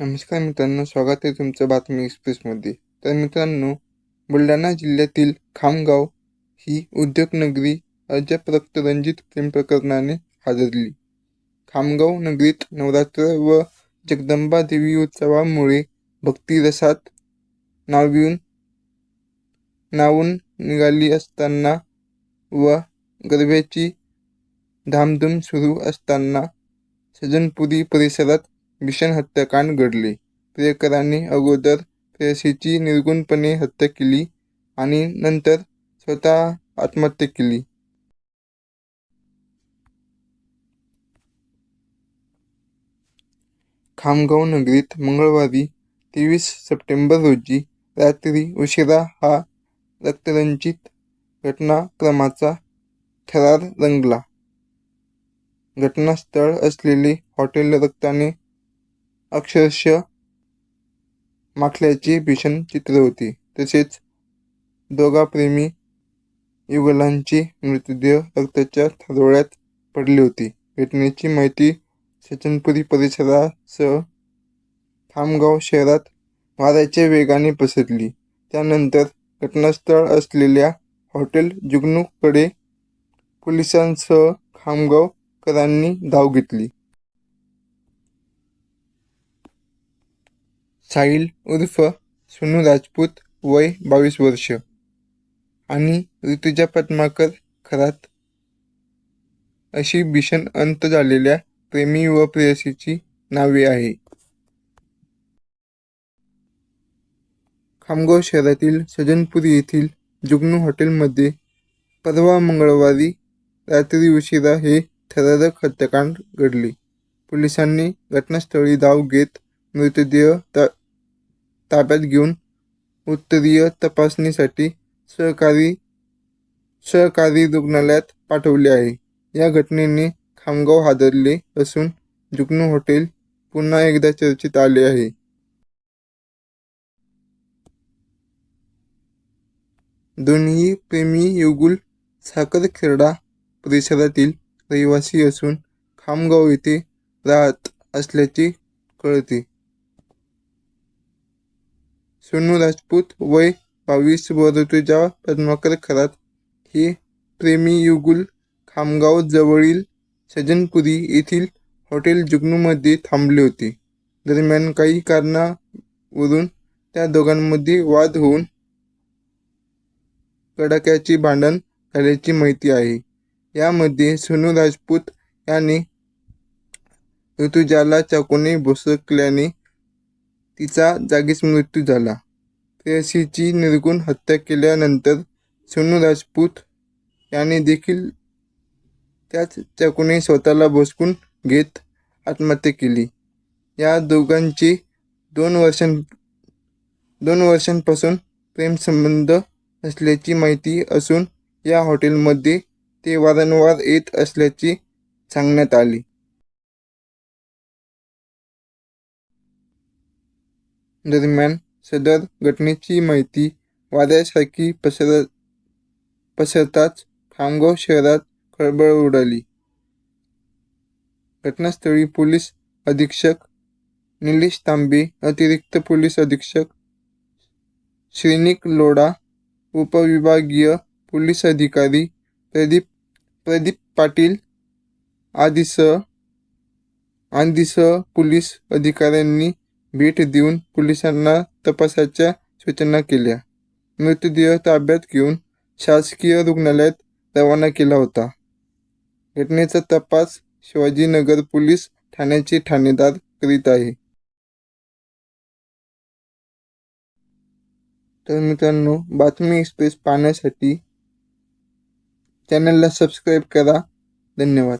नमस्कार मित्रांनो स्वागत आहे तुमचं बातमी एक्सप्रेसमध्ये. तर मित्रांनो बुलढाणा जिल्ह्यातील खामगाव ही उद्योगनगरी अजब रक्तरंजित प्रेम प्रकरणाने हादरली. खामगाव नगरीत नवरात्र व जगदंबा देवी उत्सवामुळे भक्तिरसात नाविऊन नावून निघाली असताना व गरब्याची धामधूम सुरू असताना सजनपुरी परिसरात भीषण हत्याकांड घडले. प्रियकरांनी अगोदर प्रेयसीची निर्गुणपणे हत्या केली आणि नंतर स्वतः आत्महत्या केली. खामगाव नगरीत मंगळवारी तेवीस सप्टेंबर रोजी रात्री उशिरा हा रक्तरंजित घटनाक्रमाचा थरार रंगला. घटनास्थळ असलेले हॉटेल रक्ताने अक्षरशः माखल्याची भीषण चित्र होती. तसेच दोघा प्रेमी युगलांचे मृतदेह रक्ताच्या थरोळ्यात पडली होती. घटनेची माहिती सचनपुरी परिसरासह खामगाव शहरात वाऱ्याच्या वेगाने पसरली. त्यानंतर घटनास्थळ असलेल्या हॉटेल जुगनूकडे पोलिसांसह खामगावकरांनी धाव घेतली. साहिल उर्फ सोनू राजपूत वय बावीस वर्ष. आणि ऋतुजा पद्माकर खरात. अशी भीषण अंत झालेल्या प्रेमी व प्रेयसीची नावे आहे. खामगाव शहरातील सजनपुरी येथील जुगनू हॉटेलमध्ये परवा मंगळवारी रात्री उशिरा हे थरारक हत्याकांड घडले. पोलिसांनी घटनास्थळी धाव घेत मृतदेह ताब्यात घेऊन उत्तरीय तपासणीसाठी सहकारी सहकारी रुग्णालयात पाठवले आहे. या घटनेने खामगाव हादरले असून जुगनू हॉटेल पुन्हा एकदा चर्चेत आले आहे. दोन्ही प्रेमी युगुल साखरखेडा परिसरातील रहिवासी असून खामगाव येथे राहत असल्याचे कळते. सोनू राजपूत वय बावीस व ऋतुजा पद्माकर खरात हे प्रेमी युगुल खामगाव जवळील सजनपुरी येथील हॉटेल जुगनूमध्ये थांबले होते. दरम्यान काही कारणावरून त्या दोघांमध्ये वाद होऊन कडाक्याचे भांडण झाल्याची माहिती आहे. यामध्ये सोनू राजपूत याने ऋतुजाला चाकूने भोसकल्याने तिचा जागीच मृत्यू झाला. प्रेयसीची निर्गुण हत्या केल्यानंतर सोनू राजपूत याने देखील त्याच चाकूने स्वतःला भोसकून घेत आत्महत्या केली. या दोघांचे दोन वर्षां दोन वर्षांपासून प्रेमसंबंध असल्याची माहिती असून या हॉटेलमध्ये ते वारंवार येत असल्याचे सांगण्यात आले. दरम्यान सदर घटनेची माहिती वाऱ्यासारखी पसरत पसरताच खामगाव शहरात खळबळ उडाली. घटनास्थळी पोलीस अधीक्षक निलेश तांबे अतिरिक्त पोलीस अधीक्षक श्रीनिक लोडा उपविभागीय पोलीस अधिकारी प्रदीप प्रदीप पाटील आदीसह आदीसह पोलीस अधिकाऱ्यांनी भेट देऊन पोलिसांना तपासाच्या सूचना केल्या. मृतदेह ताब्यात घेऊन शासकीय रुग्णालयात रवाना केला होता. घटनेचा तपास शिवाजीनगर पोलीस ठाण्याचे ठाणेदार करीत आहे. तर मित्रांनो बातमी एक्सप्रेस पाहण्यासाठी चॅनलला सबस्क्राईब करा. धन्यवाद.